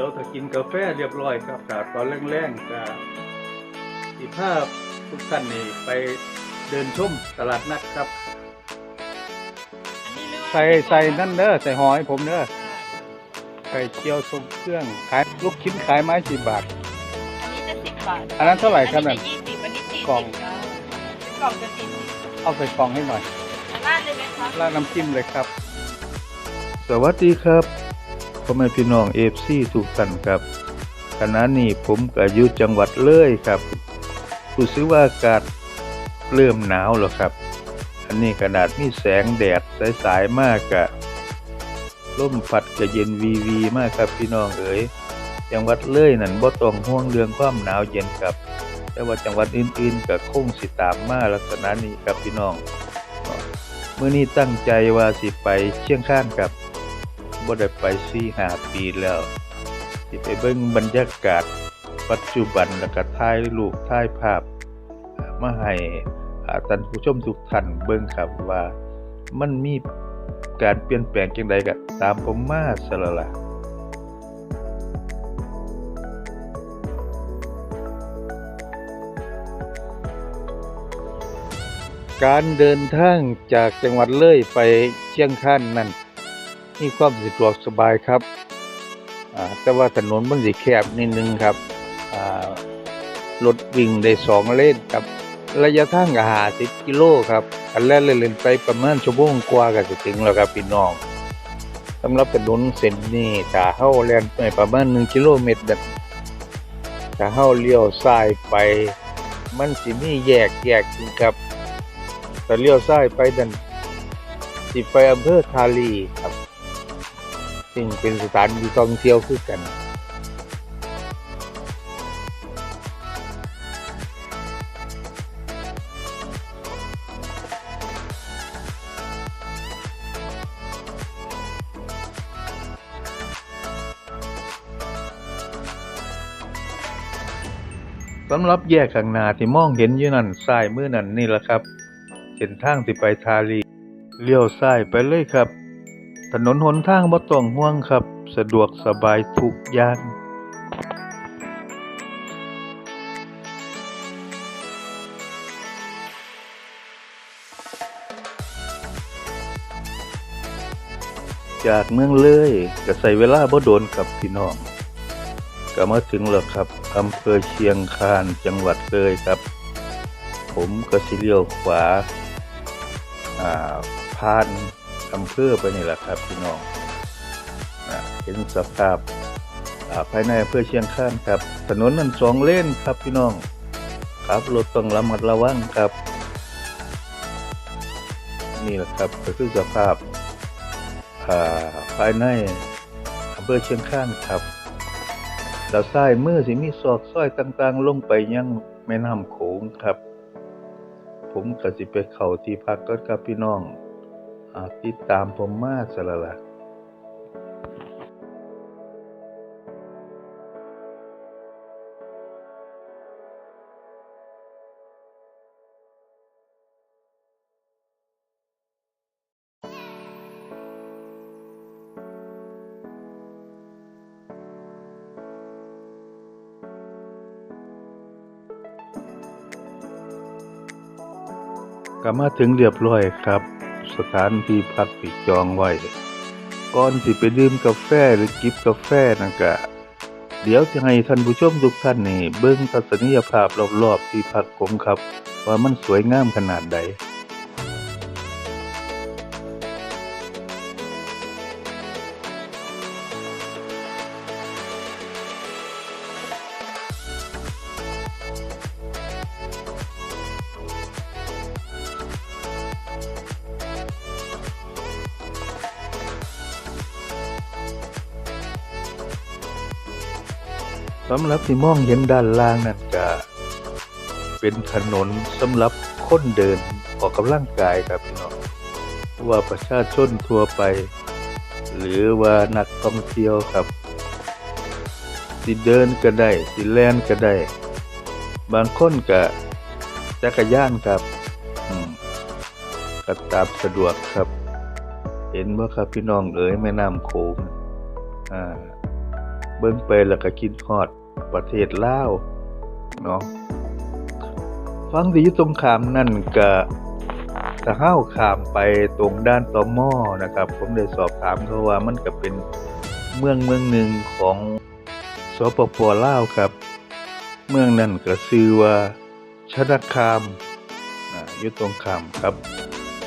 ดี๋ยวถ้ากินกาแฟเรียบร้อยครับแต่ตอนแรงๆก็สิภาพทุกท่านนี่ไปเดินชมตลาดนัดครับ ใส่ใส่นั่นเด้อใส่หอยผมเด้อไข่เจียวทรงเครื่องขายลูกชิ้นขายไม้กี่บาท อันนี้จะสิบบาทอันนั้นเท่าไหร่ครับนั่น ยี่สิบอันนี้สี่กล่องสิบจ้าเป็นกล่องจะสี่สิบเอาใส่กล่องให้หน่อยราดเลยไหมคะ ราดน้ำจิ้มเลยครับ สวัสดีครับ พ่อแม่พี่น้องเอฟซีทุกท่านครับขณะนี้ผมก็อยู่จังหวัดเลยครับรู้สึกว่าอากาศเริ่มหนาวแล้วครับ อันนี้ขนาดมีแสงแดดสายๆมากกะลมพัดก็เย็นวีวีมากครับพี่น้องเอ๋ยจังหวัดเลยนั่นบ่ต้องห่วงเรื่องความหนาวเย็นครับ แต่ว่าจังหวัดอื่นๆก็คงสิตามมาลักษณะนี้ครับพี่น้องเมื่อนี้ตั้งใจว่าสิไปเชียงคานครับ บ่ได้ไปสี่ห้าปีแล้วสิไปเบิ่งบรรยากาศ ปัจจุบันแล้วก็ถ่ายรูปถ่ายภาพ มาให้อ่าท่านผู้ชมทุกท่านเบิ่งครับว่ามันมีการเปลี่ยนแปลงจังใดก็ตามผมมาซะล้วล่ะการเดินทางจากจังหวัดเลยไปเชียงคานนั้น มีความสะดวกสบายครับแต่ว่าถนนมันสิแคบนิดนึงครับรถวิ่งได้สองเลนครับ ระยะทางก็หาสิบกิโลครับอันแรกเลยเล่นไปประมาณชั่วโมงกว่าก็จะถึงแล้วครับพี่น้องสำหรับถนนเส้นนี้ถ้าเฮาแลนไปประมาณ1กิโลเมตรแบบถ้าเฮาเลี้ยวซ้ายไป มันสิมีแยกแยกอยู่ครับถ้าเลี้ยวซ้ายไปดันสิไปอำเภอทาลีครับ ซึ่งเป็นสถานที่ท่องเที่ยวคือกันสำหรับแยกข้างหน้าที่มองเห็นอยู่นั่นซ้ายมือนั่นนี่แหละครับเส้นทางที่ไปทาลีเลี้ยวซ้ายไปเลยครับ ถนนหนทางบ่ต้องห่วงครับ สะดวกสบายทุกอย่างจากเมืองเลยก็ใส่เวลาบ่โดนกับพี่น้อง ก็มาถึงแล้วครับอำเภอเชียงคานจังหวัดเลยครับ ผมก็สิเลี้ยวขวา อ่าผ่าน อำเภอไปนี่แหละครับพี่น้องเห็นสภาพภายในอำเภอเชียงคานครับ ถนนนั้นสองเลนครับพี่น้องครับรถต้องระมัดระวังครับ นี่แหละครับก็คือสภาพภายในอำเภอเชียงคานครับแล้วซ้ายมือสิมีซอกซอยต่างๆ ลงไปยังแม่น้ำโขงครับ ผมก็สิไปเข้าที่พักก็ครับพี่น้อง อาติดตามผมมาสละละก็มาถึงเรียบร้อยครับ สถานที่พักติดจองไว้ ก่อนสิไปดื่มกาแฟหรือกิบกาแฟนั่นกะ เดี๋ยวจะให้ท่านผู้ชมทุกท่านนี่เบิ้งทัศนียภาพรอบๆที่พักผมครับ ว่ามันสวยงามขนาดใด สำหรับที่มองเห็นด้านล่างนั่นก็เป็นถนนสำหรับคนเดินออกกำลังกายครับพี่น้องว่าประชาชนทั่วไป หรือว่านักท่องเที่ยวครับสิเดินก็ได้สิแล่นก็ได้ บางคนก็จักรยานครับก็ตามสะดวกครับ เห็นว่าครับพี่น้องเอ๋ยแม่น้ำโขงอ่าเบิ่งไปแล้วก็คิดฮอด ประเทศลาวเนาะฟังที่อยู่ตรงขามนั่นก็ถ้าเฮาขามไปตรงด้านตอมอนะครับ ผมได้สอบถามเขาว่ามันก็เป็นเมืองเมืองหนึ่งของสปปลาวครับ เมืองนั้นก็ชื่อว่าชนะคามยู่ตรงขามครับ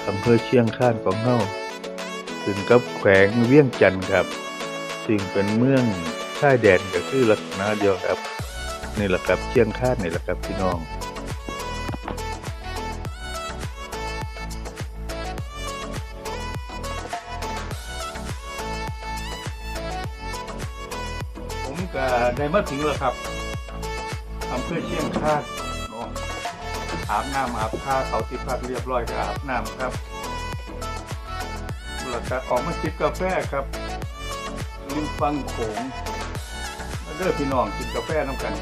อำเภอเชียงคานของเฮาถึงกับแขวงเวียงจันทน์ครับ ซึ่งเป็นเมือง ชายแดนก็คือลักษณะเดียวครับนี่แหละครับเชียงคานนี่แหละครับพี่น้องผมก็ได้มาถึงแล้วครับอำเภอเชียงคานเนาะอาบน้ำอาบท่าเขาที่พักเรียบร้อยก็อาบน้ำครับแล้วก็ออกมาจิบกาแฟครับริมฟังโขง ด้อพี่น้องกินกาแฟน้ำกัน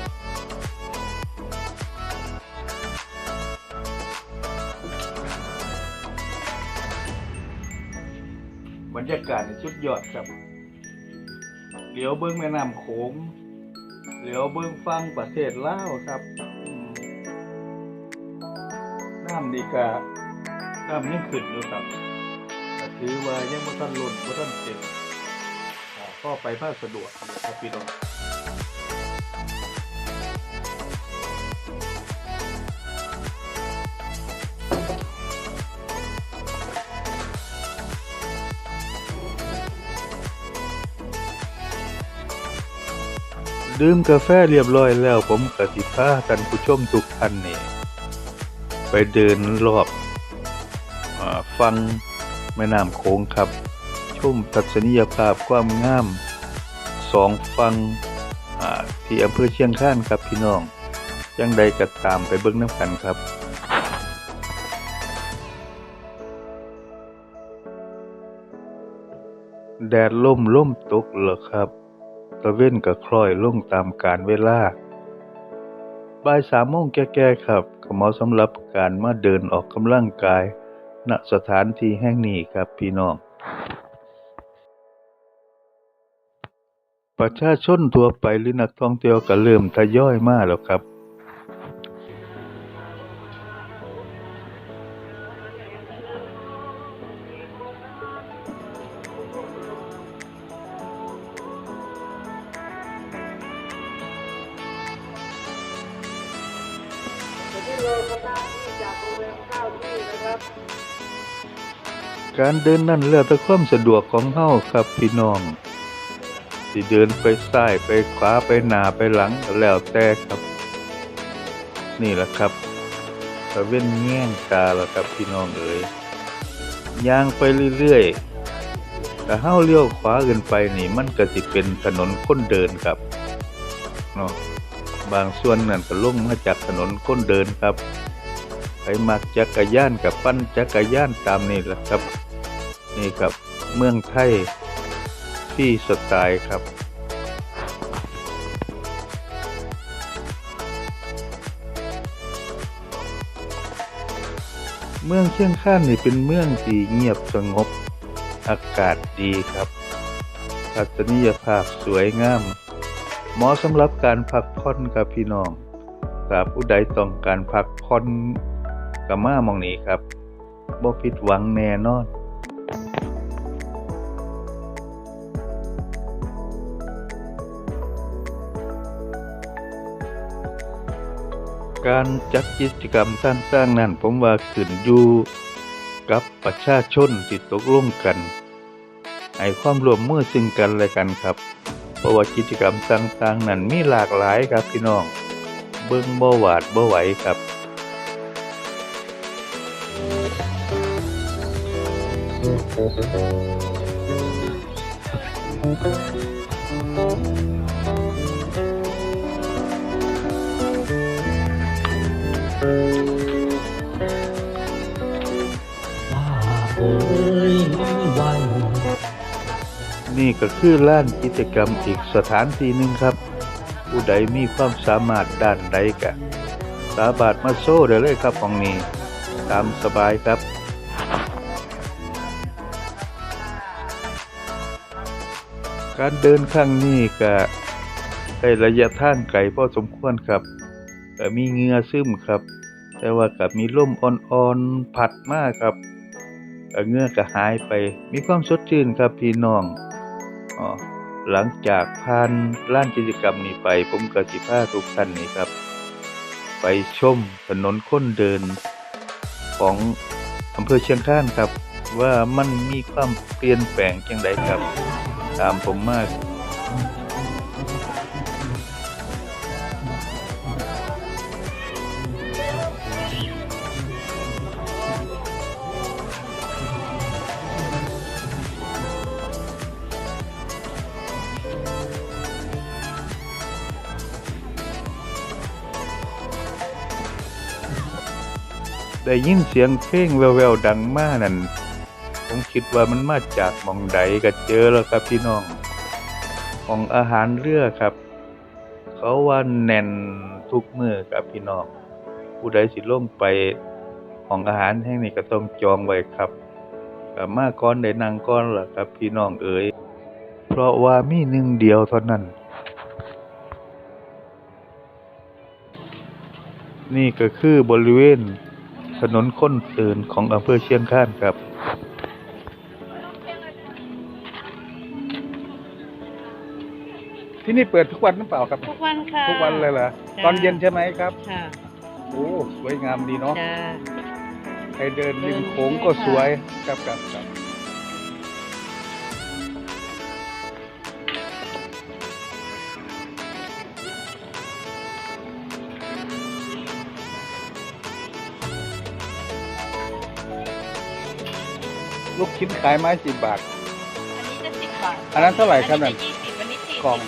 บรรยากาศนี่สุดยอดครับ เหลียวเบิ้องแม่น้ำโขง เหลียวเบิ้องฟังประเทศลาวครับ น้ำนี่ก็น้ำยังขึ้นอยู่ครับถือว่ายังบ่ทันล้นบ่ทันเต็มก็ไปภาคสะดวกครับพี่น้อง ดื่มกาแฟเรียบร้อยแล้วผมก็สิพาท่านผู้ชมทุกท่านนี่ไปเดินรอบอฟังแม่น้ำโขงครับ ชมทัศนียภาพความงามสองฟังที่อำเภอเชียงคานครับพี่น้องจังใดก็ตามไปเบิ่งน้ำกันครับแดดล่มล่มตกเหรอครับ ตะเว้นก็คล้อยลงตามกาลเวลาบ่ายสามโมงแก่ๆครับก็เหมาะสำหรับการมาเดินออกกำลังกาย ณสถานที่แห่งนี้ครับพี่น้อง ประชาชนทั่วไปหรือนักท่องเที่ยวก็เริ่มทยอยมาแล้วครับ การเดินนั่นแล้วแต่ความสะดวกของเฮาครับพี่น้องสิเดินไปซ้ายไปขวาไปหน้าไปหลังแล้วแต่ครับ นี่แหละครับตะเว้นแง่งตาแล้วครับพี่น้องเอ๋ยย่างไปเรื่อยๆแต่เฮาเลี้ยวขวาขึ้นไปนี่ มันก็สิเป็นถนนคนเดินครับเนาะ บางส่วนนั่นก็ลงมาจากถนนคนเดินครับใครมักจักรยานกับปั้นจักรยานตามนี่แหละครับ นี่ครับเมืองไทยที่สไตล์ครับเมืองเชียงคานนี่เป็นเมืองที่เงียบสงบ อากาศดีครับทัศนียภาพสวยงาม หมาะสำหรับการพักผ่อนครับพี่น้องถ้าผู้ใดต้องการพักผ่อนก็มามองนี้ครับบ่ผิดหวังแน่นอนการจัดกิจกรรมต่างๆนั้นผมว่าขึ้นอยู่กับประชาชนที่ตกลงกัน ให้ความร่วมมือซึ่งกันและกันครับ เพราะว่ากิจกรรมต่างๆ นั้นมีหลากหลายครับพี่น้อง เบิ่งบ่หวาดบ่ไหวครับ นี่ก็คือล้านกิจกรรมอีกสถานที่หนึ่งครับ ผู้ใดมีความสามารถด้านใดกะสามารถมาโซ่ได้เลยครับของนี้ ตามสบายครับการเดินครั้งนี้ก็ได้ระยะทางไกลพอสมควรครับก็มีเงื่อซึมครับ แต่ว่าก็มีลมอ่อนๆพัดมากครับเงื่อก็หายไป มีความสดชื่นครับพี่น้อง อ๋อหลังจากผ่านลานกิจกรรมนี้ไป ผมก็สิพาทุกท่านนี่ครับ ไปชมถนนคนเดินของอำเภอเชียงคานครับ ว่ามันมีความเปลี่ยนแปลงอย่างไรครับ ตามผมมา ได้ยินเสียงเพลงแววๆดังมากนั่นผมคิดว่ามันมาจากมองใดก็เจอแล้วครับพี่น้องของอาหารเรือครับ เขาว่าแน่นทุกมือครับพี่น้องผู้ใดสิลงไปของอาหารแห่งนี้ก็ต้องจองไว้ครับก็มาก่อนได้นั่งก่อนล่ะครับพี่น้องเอ๋ยเพราะว่ามีหนึ่งเดียวเท่านั้น นี่ก็คือบริเวณ ถนนคนเดินของอำเภอเชียงคานครับ ที่นี่เปิดทุกวันหรือเปล่าครับ ทุกวันค่ะทุกวันเลยเหรอจ้ะตอนเย็นใช่ไหมครับค่ะโอ้สวยงามดีเนาะจ้า ใครเดินริมโขงก็สวยครับครับครับ ลูกชิ้นขายไม้สิบบาท อันนี้จะสิบบาทอันนั้นเท่าไหร่ครับนั่น อันนี้จะยี่สิบอันนี้สี่สิบกล่อง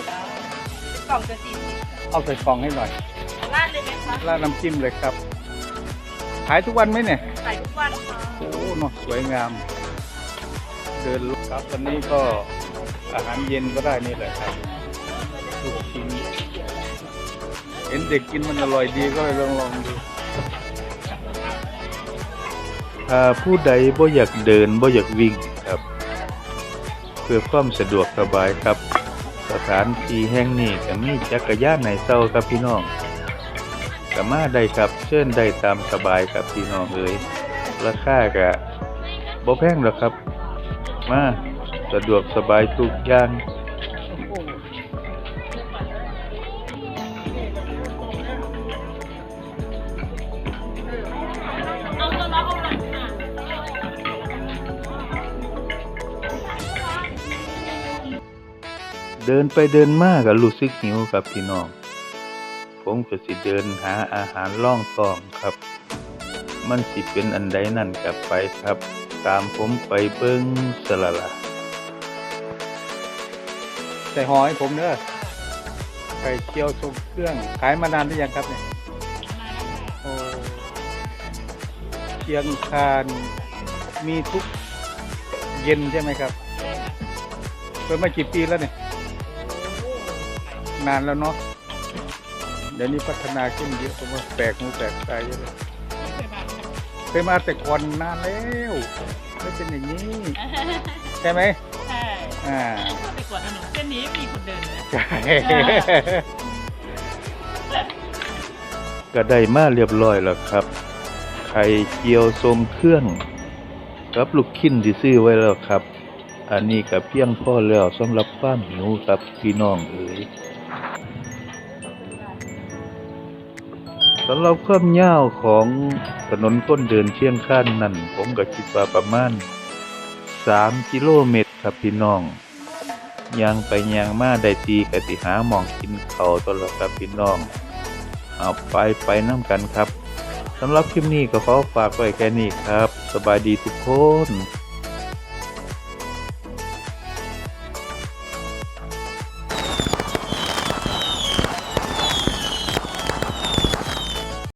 กล่องจะสี่สิบเอาใส่กล่องให้หน่อยราดเลยไหมคะราดน้ำจิ้มเลยครับ ขายทุกวันไหมเนี่ย ขายทุกวันค่ะโอ้เนาะสวยงาม เดินลุกครับวันนี้ก็อาหารเย็นก็ได้นี่แหละครับลูกชิ้นเห็นเด็กกินมันอร่อยดีก็เลยลองลองดู ผู้ใดบ่อยากเดินบ่อยากวิ่งครับ เพื่อความสะดวกสบายครับ สถานที่แห่งนี้ก็มีจักรยานในเซาครับพี่น้องก็มาได้ครับเชิญได้ตามสบายครับพี่น้องเอ้ยราคาก็บ่แพงหรอกครับ มาสะดวกสบายทุกอย่าง เดินไปเดินมาก็รู้สึกหิวครับพี่น้อง ผมก็สิเดินหาอาหารล่องตองครับ มันสิเป็นอันใดนั่นกับไปครับ ตามผมไปเบิ้งสละละใส่หอยผมเด้อไข่เคียวทรงเครื่อง ขายมานานหรือยังครับเนี่ยโอ้เชียงคานมีทุกเย็นใช่ไหมครับเปิดมากี่ปีแล้วเนี่ย นานแล้วเนาะเดี๋ยวนี้พัฒนาขึ้นเยอะผมว่าแปลกหูแปลกตาเยอะเลยเคยมาแต่ก่อนนานแล้วไม่เป็นอย่างนี้ ใช่ไหมใช่อ่าไปกวดถนนเส้นนี้มีคนเดินเลยใช่ก็ได้มาเรียบร้อยแล้วครับ ไข่เจียวทรงเครื่องกับลูกชิ้นที่ซื้อไว้แล้วครับ อันนี้ก็เพียงพอแล้วสำหรับความหิวครับพี่น้องเอ๋ย สำหรับความยาวของถนนต้นเดินเชียงคานนั่น ผมก็คิดว่าประมาณ 3 กิโลเมตรครับพี่น้องย่างไปย่างมาได้ตีกติหาหมองกินเขาตัวละครับพี่น้อง เอาไปไปน้ำกันครับสำหรับคลิปนี้ก็ขอฝากไว้แค่นี้ครับ สบายดีทุกคน